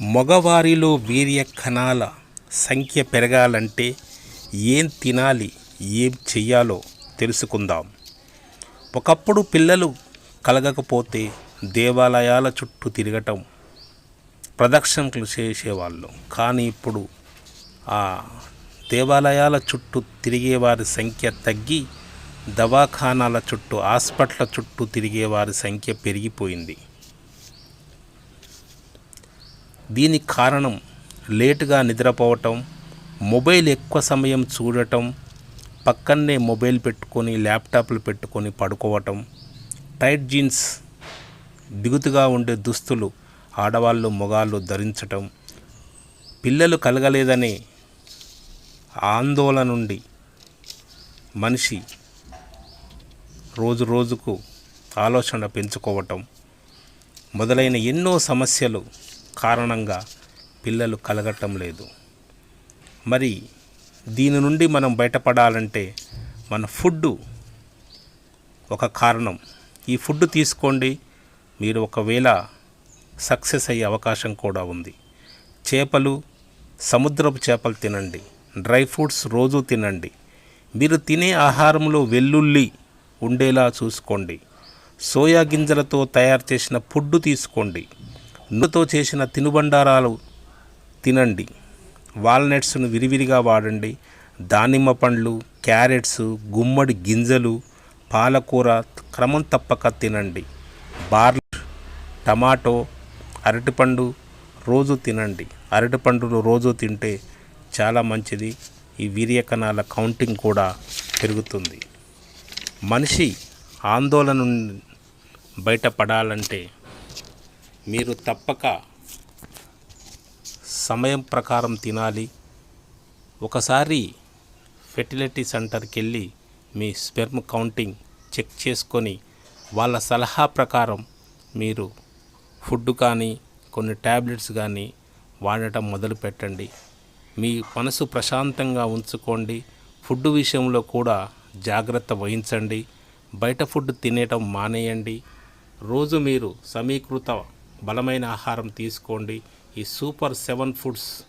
మగవారిలో వీర్య కణాల సంఖ్య పెరగాలంటే ఏం తినాలి ఏం చెయ్యాలో తెలుసుకుందాం. ఒకప్పుడు పిల్లలు కలగకపోతే దేవాలయాల చుట్టూ తిరగటం ప్రదక్షిణలు చేసేవాళ్ళు. కానీ ఇప్పుడు ఆ దేవాలయాల చుట్టూ తిరిగేవారి సంఖ్య తగ్గి దవాఖానాల చుట్టూ హాస్పిటల్ చుట్టూ తిరిగేవారి సంఖ్య పెరిగిపోయింది. దీనికి కారణం లేటుగా నిద్రపోవటం మొబైల్ ఎక్కువ సమయం చూడటం పక్కనే మొబైల్ పెట్టుకొని ల్యాప్టాప్లు పెట్టుకొని పడుకోవటం టైట్ జీన్స్ బిగుతుగా ఉండే దుస్తులు ఆడవాళ్ళు మొగాళ్ళు ధరించటం పిల్లలు కలగలేదనే ఆందోళన నుండి మనిషి రోజు రోజుకు ఆలోచన పెంచుకోవటం మొదలైన ఎన్నో సమస్యలు కారణంగా పిల్లలు కలగటం లేదు. మరి దీని నుండి మనం బయటపడాలంటే మన ఫుడ్ ఒక కారణం. ఈ ఫుడ్ తీసుకోండి. మీరు ఒకవేళ సక్సెస్ అయ్యే అవకాశం కూడా ఉంది. చేపలు సముద్రపు చేపలు తినండి. డ్రై ఫ్రూట్స్ రోజు తినండి. మీరు తినే ఆహారంలో వెల్లుల్లి ఉండేలా చూసుకోండి. సోయా గింజలతో తయారు చేసిన ఫుడ్ తీసుకోండి. నూనెతో చేసిన తినుబండారాలు తినండి. వాల్నట్స్ను విరివిరిగా వాడండి. దానిమ్మ పండ్లు క్యారెట్స్ గుమ్మడి గింజలు పాలకూర క్రమం తప్పక తినండి. బార్లీ టమాటో అరటిపండు రోజు తినండి. అరటిపండులు రోజు తింటే చాలా మంచిది. ఈ వీర్య కణాల కౌంటింగ్ కూడా పెరుగుతుంది. మనిషి ఆందోళన బయటపడాలంటే మీరు తప్పక సమయం ప్రకారం తినాలి. ఒకసారి ఫెర్టిలిటీ సెంటర్కి వెళ్ళి మీ స్పెర్మ్ కౌంటింగ్ చెక్ చేసుకొని వాళ్ళ సలహా ప్రకారం మీరు ఫుడ్ కానీ కొన్ని ట్యాబ్లెట్స్ కానీ వాడటం మొదలు పెట్టండి. మీ మనసు ప్రశాంతంగా ఉంచుకోండి. ఫుడ్ విషయంలో కూడా జాగ్రత్త వహించండి. బయట ఫుడ్ తినేయటం మానేయండి. రోజు మీరు సమీకృత బలమైన ఆహారం తీసుకోండి. ఈ సూపర్ సెవెన్ ఫుడ్స్